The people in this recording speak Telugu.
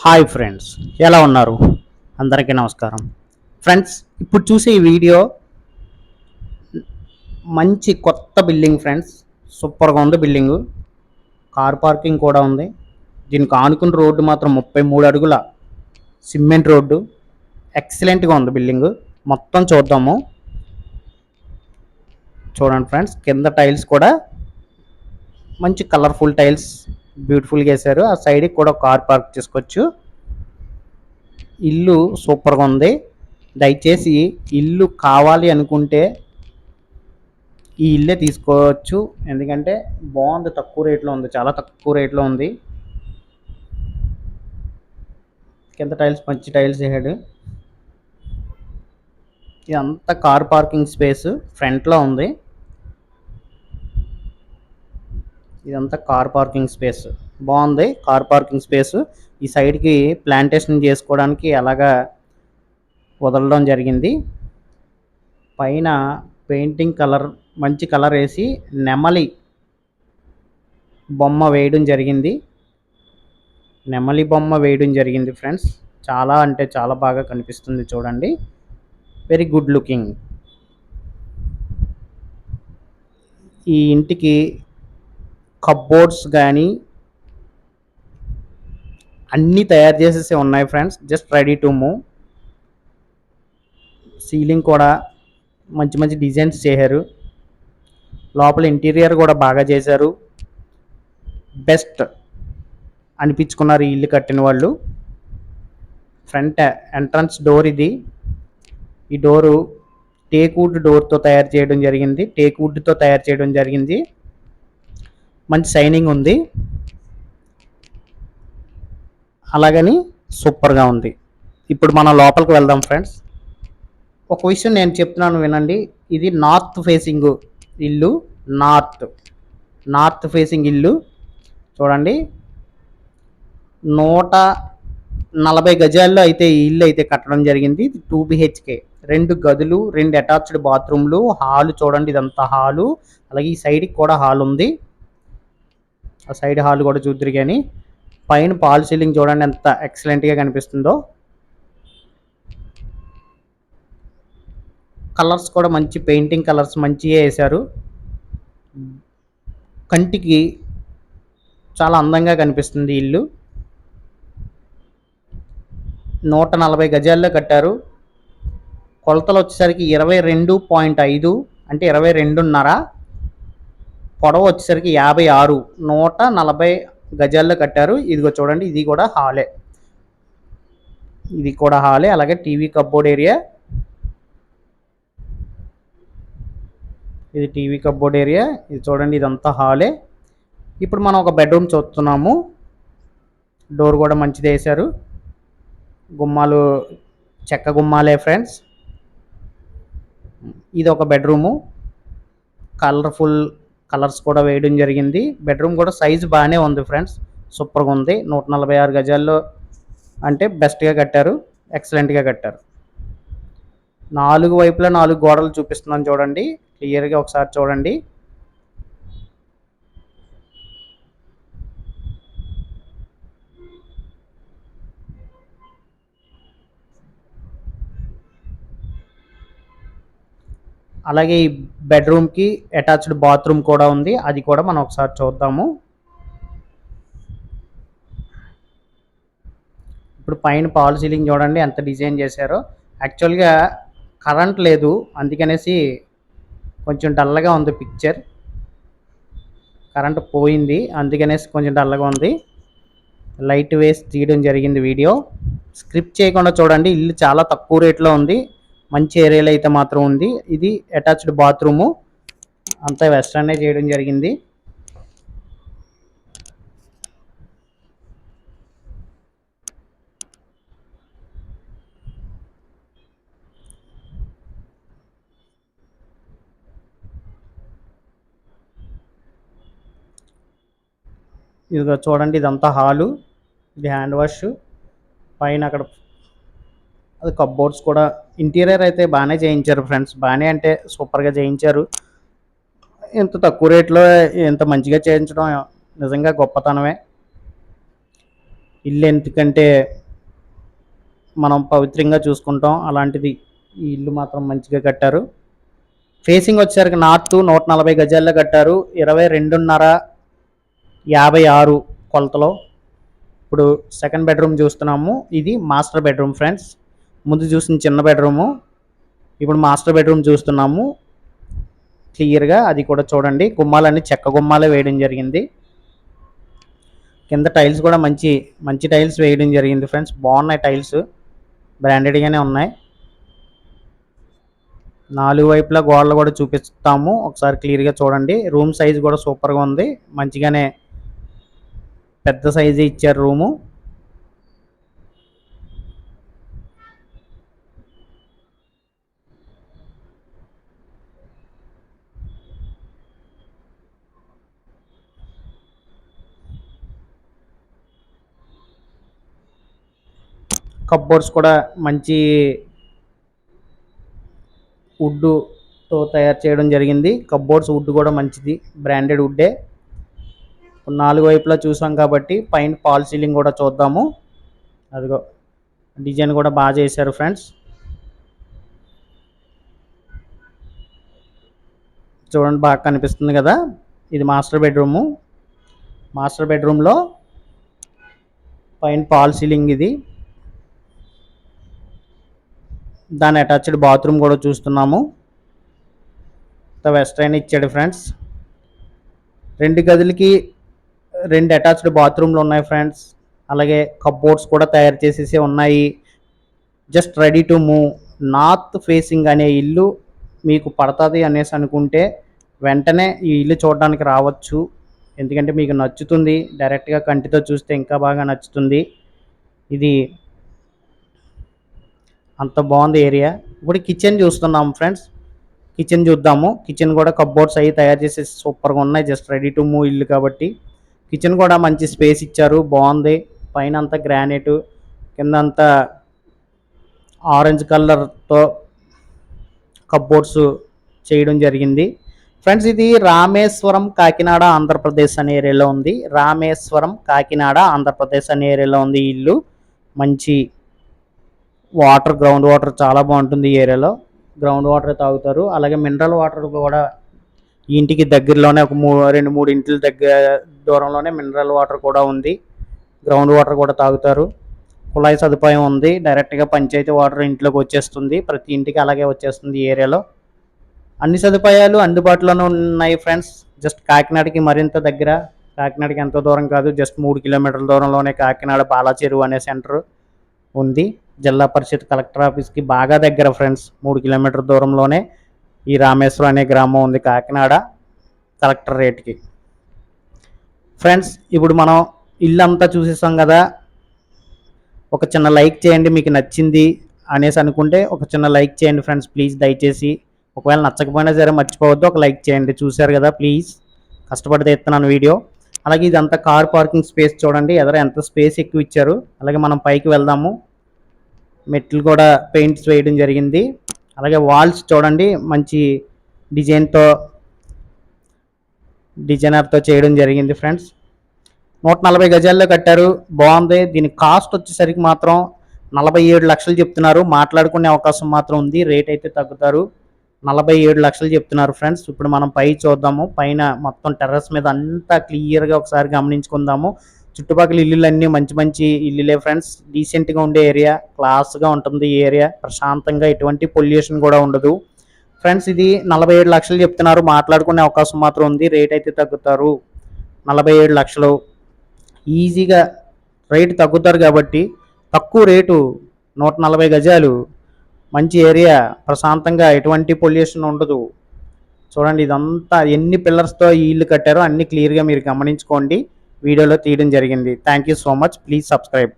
హాయ్ ఫ్రెండ్స్ ఎలా ఉన్నారు? అందరికీ నమస్కారం. ఫ్రెండ్స్ ఇప్పుడు చూసే ఈ వీడియో మంచి కొత్త బిల్డింగ్ ఫ్రెండ్స్ సూపర్గా ఉంది బిల్డింగు. కార్ పార్కింగ్ కూడా ఉంది. దీనికి ఆనుకున్న రోడ్డు మాత్రం ముప్పై మూడు అడుగుల సిమెంట్ రోడ్డు. ఎక్సలెంట్గా ఉంది బిల్డింగు. మొత్తం చూద్దాము. చూడండి ఫ్రెండ్స్ కింద టైల్స్ కూడా మంచి కలర్ఫుల్ టైల్స్ బ్యూటిఫుల్గా వేశారు. ఆ సైడ్కి కూడా కార్ పార్క్ చేసుకోవచ్చు. ఇల్లు సూపర్గా ఉంది. దయచేసి ఇల్లు కావాలి అనుకుంటే ఈ ఇల్లే తీసుకోవచ్చు. ఎందుకంటే బాగుంది తక్కువ రేట్లో ఉంది. చాలా తక్కువ రేట్లో ఉంది. కింద టైల్స్ మంచి టైల్స్ వేసాడు. ఇదంతా కార్ పార్కింగ్ స్పేస్ ఫ్రంట్లో ఉంది. ఇదంతా కార్ పార్కింగ్ స్పేస్. బాగుంది కార్ పార్కింగ్ స్పేస్. ఈ సైడ్కి ప్లాంటేషన్ చేసుకోవడానికి అలాగా వదలడం జరిగింది. పైన పెయింటింగ్ కలర్ మంచి కలర్ వేసి నెమలి బొమ్మ వేయడం జరిగింది. నెమలి బొమ్మ వేయడం జరిగింది ఫ్రెండ్స్. చాలా అంటే చాలా బాగా కనిపిస్తుంది చూడండి. Very good looking. ఈ ఇంటికి కబ్బోర్డ్స్ కానీ అన్నీ తయారు చేసేసి ఉన్నాయి friends. Just ready to move. Ceiling కూడా మంచి మంచి డిజైన్స్ చేశారు. లోపల ఇంటీరియర్ కూడా బాగా చేశారు. బెస్ట్ అనిపించుకున్నారు ఈ ఇల్లు కట్టిన వాళ్ళు. ఫ్రంట్ ఎంట్రన్స్ డోర్ ఇది. ఈ డోరు టేక్ వుడ్ డోర్తో తయారు చేయడం జరిగింది. టేక్ వుడ్తో తయారు చేయడం జరిగింది. మంచి షైనింగ్ ఉంది. అలాగని సూపర్గా ఉంది. ఇప్పుడు మనం లోపలికి వెళ్దాం ఫ్రెండ్స్. ఒక విషయం నేను చెప్తున్నాను వినండి. ఇది నార్త్ ఫేసింగ్ ఇల్లు. నార్త్. నార్త్ ఫేసింగ్ ఇల్లు. చూడండి. నూట నలభై గజాల్లో అయితే ఈ ఇల్లు అయితే కట్టడం జరిగింది. Two BHK. రెండు గదులు రెండు అటాచ్డ్ బాత్రూమ్లు హాలు చూడండి. ఇదంతా హాలు. అలాగే ఈ సైడ్కి కూడా హాల్ ఉంది. ఆ సైడ్ హాల్ కూడా చూద్దరు కానీ పైన పాల్ సీలింగ్ చూడండి ఎంత ఎక్సలెంట్గా కనిపిస్తుందో. కలర్స్ కూడా మంచి పెయింటింగ్ కలర్స్ మంచిగా వేశారు. కంటికి చాలా అందంగా కనిపిస్తుంది ఇల్లు. నూట నలభై గజాల్లో కట్టారు. కొలతలు వచ్చేసరికి ఇరవై రెండు పాయింట్ ఐదు అంటే ఇరవై రెండున్నర. పొడవు వచ్చేసరికి యాభై ఆరు నూట నలభై గజాల్లో కట్టారు. ఇదిగో చూడండి ఇది కూడా హాలే. ఇది కూడా హాలే అలాగే టీవీ కబ్బోర్డ్ ఏరియా. ఇది టీవీ కబ్బోర్డ్ ఏరియా. ఇది చూడండి ఇదంతా హాలే. ఇప్పుడు మనం ఒక బెడ్రూమ్ చూస్తున్నాము. డోర్ కూడా మంచిది వేశారు. గుమ్మాలు చెక్క గుమ్మాలే ఫ్రెండ్స్. ఇది ఒక బెడ్రూము. కలర్ఫుల్ కలర్స్ కూడా వేయడం జరిగింది. బెడ్రూమ్ కూడా సైజు బాగానే ఉంది ఫ్రెండ్స్. సూపర్గా ఉంది. నూట నలభై ఆరు గజాల్లో అంటే బెస్ట్గా కట్టారు. ఎక్సలెంట్గా కట్టారు. నాలుగు వైపులా నాలుగు గోడలు చూపిస్తున్నాను చూడండి. క్లియర్గా ఒకసారి చూడండి. అలాగే ఈ బెడ్రూమ్కి అటాచ్డ్ బాత్రూమ్ కూడా ఉంది. అది కూడా మనం ఒకసారి చూద్దాము. ఇప్పుడు పైన పాల్ సీలింగ్ చూడండి ఎంత డిజైన్ చేశారో. యాక్చువల్గా కరెంట్ లేదు. అందుకనేసి కొంచెం డల్గా ఉంది పిక్చర్ కరెంట్ పోయింది. అందుకనేసి కొంచెం డల్గా ఉంది. లైట్ వేసి తీయడం జరిగింది వీడియో. స్క్రిప్ట్ చేయకుండా చూడండి. ఇల్లు చాలా తక్కువ రేట్లో ఉంది. మంచి ఏరియాలో అయితే మాత్రం ఉంది. ఇది అటాచ్డ్ బాత్రూము. అంతా వెస్ట్రన్నే చేయడం జరిగింది. ఇదిగో చూడండి ఇదంతా హాలు. ఇది హ్యాండ్ వాష్. పైన అక్కడ అది కబ్బోర్డ్స్ కూడా. ఇంటీరియర్ అయితే బాగానే చేయించారు ఫ్రెండ్స్ బాగానే అంటే సూపర్గా చేయించారు. ఇంత తక్కువ రేట్లో ఇంత మంచిగా చేయించడం నిజంగా గొప్పతనమే. ఇల్లు ఎందుకంటే మనం పవిత్రంగా చూసుకుంటాం. అలాంటిది ఈ ఇల్లు మాత్రం మంచిగా కట్టారు. ఫేసింగ్ వచ్చేసరికి నార్త్ నూట నలభై గజాల్లో కట్టారు. ఇరవై రెండున్నర యాభై ఆరు కొలతలో. ఇప్పుడు సెకండ్ బెడ్రూమ్ చూస్తున్నాము. ఇది మాస్టర్ బెడ్రూమ్ ఫ్రెండ్స్ ముందు చూసిన చిన్న బెడ్రూము. ఇప్పుడు మాస్టర్ బెడ్రూమ్ చూస్తున్నాము. క్లియర్గా అది కూడా చూడండి. గుమ్మాలన్నీ చెక్క గుమ్మాలే వేయడం జరిగింది. కింద టైల్స్ కూడా మంచి మంచి టైల్స్ వేయడం జరిగింది ఫ్రెండ్స్. బాగున్నాయి టైల్స్. బ్రాండెడ్గానే ఉన్నాయి. నాలుగు వైపులా గోడలు కూడా చూపిస్తాము. ఒకసారి క్లియర్గా చూడండి. రూమ్ సైజ్ కూడా సూపర్గా ఉంది. మంచిగానే పెద్ద సైజు ఇచ్చారు రూము. కప్బోర్డ్స్ కూడా మంచి వుడ్తో తయారు చేయడం జరిగింది. కప్బోర్డ్స్ వుడ్ కూడా మంచిది. బ్రాండెడ్ వుడ్డే. నాలుగు వైపులా చూసాం కాబట్టి పైన పాల్ సీలింగ్ కూడా చూద్దాము. అదిగో డిజైన్ కూడా బాగా చేశారు ఫ్రెండ్స్. చూడండి బాగా కనిపిస్తుంది కదా. ఇది మాస్టర్ బెడ్రూము. మాస్టర్ బెడ్రూమ్లో పైన పాల్ సీలింగ్ ఇది. దాని అటాచ్డ్ బాత్రూమ్ కూడా చూస్తున్నాము. వెస్ట్రైన్ ఇచ్చాడు ఫ్రెండ్స్. రెండు గదులకి రెండు అటాచ్డ్ బాత్రూమ్లు ఉన్నాయి ఫ్రెండ్స్. అలాగే కప్బోర్డ్స్ కూడా తయారు చేసేసి ఉన్నాయి. Just ready to move. North facing అనే ఇల్లు మీకు పడుతుంది అనేసి అనుకుంటే వెంటనే ఈ ఇల్లు చూడడానికి రావచ్చు. ఎందుకంటే మీకు నచ్చుతుంది. డైరెక్ట్గా కంటితో చూస్తే ఇంకా బాగా నచ్చుతుంది. ఇది అంత బాగుంది ఏరియా. ఇప్పుడు కిచెన్ చూస్తున్నాం ఫ్రెండ్స్ కిచెన్ చూద్దాము. కిచెన్ కూడా కప్బోర్డ్స్ అవి తయారు చేసి సూపర్గా ఉన్నాయి. జస్ట్ రెడీ టు మూవ్ ఇల్లు కాబట్టి. కిచెన్ కూడా మంచి స్పేస్ ఇచ్చారు. బాగుంది. పైన అంతా గ్రానైట్ కింద అంతా ఆరెంజ్ కలర్తో కప్బోర్డ్స్ చేయడం జరిగింది. ఫ్రెండ్స్ ఇది రామేశ్వరం కాకినాడ ఆంధ్రప్రదేశ్ అనే ఏరియాలో ఉంది. రామేశ్వరం కాకినాడ ఆంధ్రప్రదేశ్ అనే ఏరియాలో ఉంది ఇల్లు. మంచి వాటర్ గ్రౌండ్ వాటర్ చాలా బాగుంటుంది ఈ ఏరియాలో. గ్రౌండ్ వాటర్ తాగుతారు. అలాగే మినరల్ వాటర్ కూడా ఇంటికి దగ్గరలోనే ఒక మూ రెండు మూడు ఇంట్ల దగ్గర దూరంలోనే మినరల్ వాటర్ కూడా ఉంది. గ్రౌండ్ వాటర్ కూడా తాగుతారు. కుళాయి సదుపాయం ఉంది. డైరెక్ట్గా పంచాయతీ వాటర్ ఇంట్లోకి వచ్చేస్తుంది. ప్రతి ఇంటికి అలాగే వచ్చేస్తుంది ఈ ఏరియాలో. అన్ని సదుపాయాలు అందుబాటులోనే ఉన్నాయి ఫ్రెండ్స్. జస్ట్ కాకినాడకి మరింత దగ్గర. కాకినాడకి ఎంతో దూరం కాదు. జస్ట్ మూడు కిలోమీటర్ల దూరంలోనే కాకినాడ బాలాచెరువు అనే సెంటర్ ఉంది. జిల్లా పరిషత్ కలెక్టర్ ఆఫీస్కి బాగా దగ్గర ఫ్రెండ్స్. మూడు కిలోమీటర్ దూరంలోనే ఈ రామేశ్వరం అనే గ్రామం ఉంది కాకినాడ కలెక్టర్ రేట్కి. ఫ్రెండ్స్ ఇప్పుడు మనం ఇల్లు అంతా చూసేసాం కదా. ఒక చిన్న లైక్ చేయండి మీకు నచ్చింది అనేసి అనుకుంటే ఒక చిన్న లైక్ చేయండి ఫ్రెండ్స్ ప్లీజ్. దయచేసి ఒకవేళ నచ్చకపోయినా సరే మర్చిపోవద్దు ఒక లైక్ చేయండి. చూశారు కదా ప్లీజ్. కష్టపడితే ఇస్తున్నాను వీడియో. అలాగే ఇదంతా కార్ పార్కింగ్ స్పేస్ చూడండి. ఎదర ఎంత స్పేస్ ఎక్కువ ఇచ్చారు. అలాగే మనం పైకి వెళ్దాము. మెట్లు కూడా పెయింట్స్ వేయడం జరిగింది. అలాగే వాల్స్ చూడండి మంచి డిజైన్తో డిజైనర్తో చేయడం జరిగింది ఫ్రెండ్స్ నూట నలభై గజాల్లో కట్టారు. బాగుంది. దీని కాస్ట్ వచ్చేసరికి మాత్రం నలభై ఏడు లక్షలు చెప్తున్నారు. మాట్లాడుకునే అవకాశం మాత్రం ఉంది. రేట్ అయితే తగ్గుతారు. నలభై ఏడు లక్షలు చెప్తున్నారు ఫ్రెండ్స్ ఇప్పుడు మనం పై చూద్దాము. పైన మొత్తం టెర్రస్ మీద అంతా క్లియర్గా ఒకసారి గమనించుకుందాము. చుట్టుపక్కల ఇల్లులు అన్నీ మంచి మంచి ఇల్లులే ఫ్రెండ్స్ డీసెంట్గా ఉండే ఏరియా క్లాస్గా ఉంటుంది ఈ ఏరియా ప్రశాంతంగా ఎటువంటి పొల్యూషన్ కూడా ఉండదు. ఫ్రెండ్స్ ఇది నలభై ఏడు లక్షలు చెప్తున్నారు. మాట్లాడుకునే అవకాశం మాత్రం ఉంది. రేట్ అయితే తగ్గుతారు. నలభై ఏడు లక్షలు. ఈజీగా రేటు తగ్గుతారు కాబట్టి తక్కువ రేటు నూట నలభై గజాలు మంచి ఏరియా ప్రశాంతంగా ఎటువంటి పొల్యూషన్ ఉండదు. చూడండి ఇదంతా ఎన్ని పిల్లర్స్తో ఈ ఇల్లు కట్టారో అన్ని క్లియర్గా మీరు గమనించుకోండి. వీడియోలో తీయడం జరిగింది. Thank you so much please subscribe